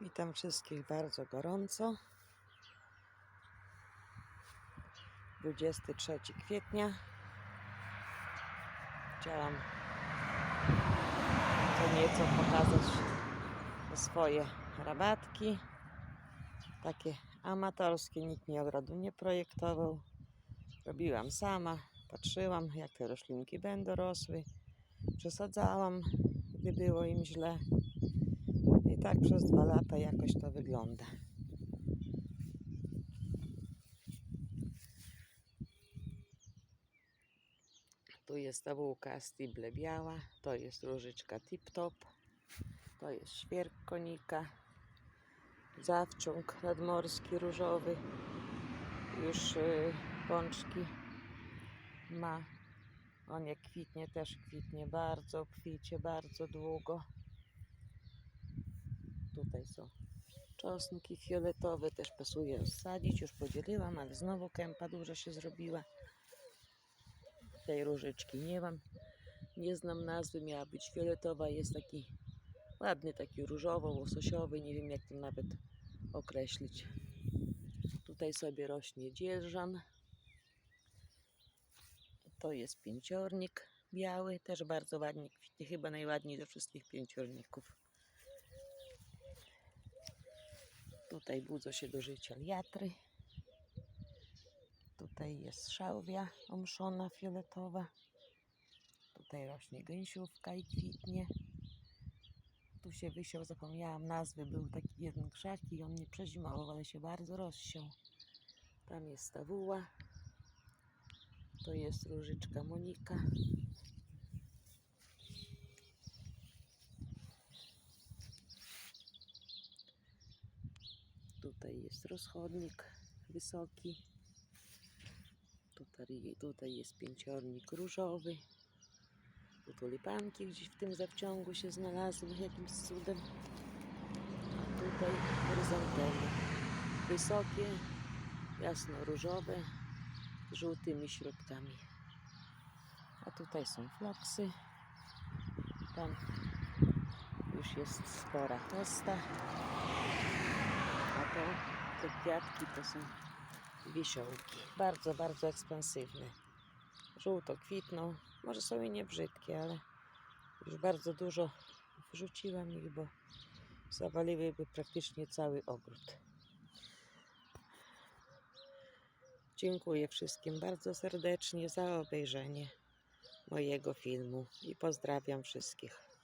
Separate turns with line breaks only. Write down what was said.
Witam wszystkich bardzo gorąco. 23 kwietnia. Chciałam co nieco pokazać swoje rabatki. Takie amatorskie, nikt mi ogrodu nie projektował. Robiłam sama, patrzyłam jak te roślinki będą rosły. Przesadzałam, gdy było im źle. I tak przez dwa lata jakoś to wygląda. Tu jest ta bułka stible biała, to jest różyczka tip top, to jest świerk konika, zawciąg nadmorski różowy, już y, pączki ma. On jak kwitnie, też kwitnie bardzo obficie, bardzo długo. Tutaj są czosnki fioletowe, też pasuje rozsadzić. Już podzieliłam, ale znowu kępa duża się zrobiła. Tej różyczki nie mam. Nie znam nazwy, miała być fioletowa. Jest taki ładny, taki różowo-łososiowy. Nie wiem, jak to nawet określić. Tutaj sobie rośnie dzierżan. To jest pięciornik biały, też bardzo ładnie kwitnie. Chyba najładniej ze wszystkich pięciorników. Tutaj budzą się do życia liatry. Tutaj jest szałwia omszona fioletowa. Tutaj rośnie gęsiówka i kwitnie. Tu się wysiał, zapomniałam nazwy. Był taki jeden krzak i on nie przezimował, ale się bardzo rozsiał. Tam jest stawuła. To jest różyczka Monika. Tutaj jest rozchodnik wysoki. Tutaj, tutaj jest pięciornik różowy. Tu tulipanki gdzieś w tym zawciągu się znalazły jakimś cudem. A tutaj horyzontalne. Wysokie, jasno-różowe, żółtymi środkami. A tutaj są floksy. Tam już jest spora hosta. To te kwiatki to są wiesiołki. Bardzo, bardzo ekspansywne. Żółto kwitną. Może są i nie brzydkie, ale już bardzo dużo wrzuciłam ich, bo zawaliłyby praktycznie cały ogród. Dziękuję wszystkim bardzo serdecznie za obejrzenie mojego filmu i pozdrawiam wszystkich.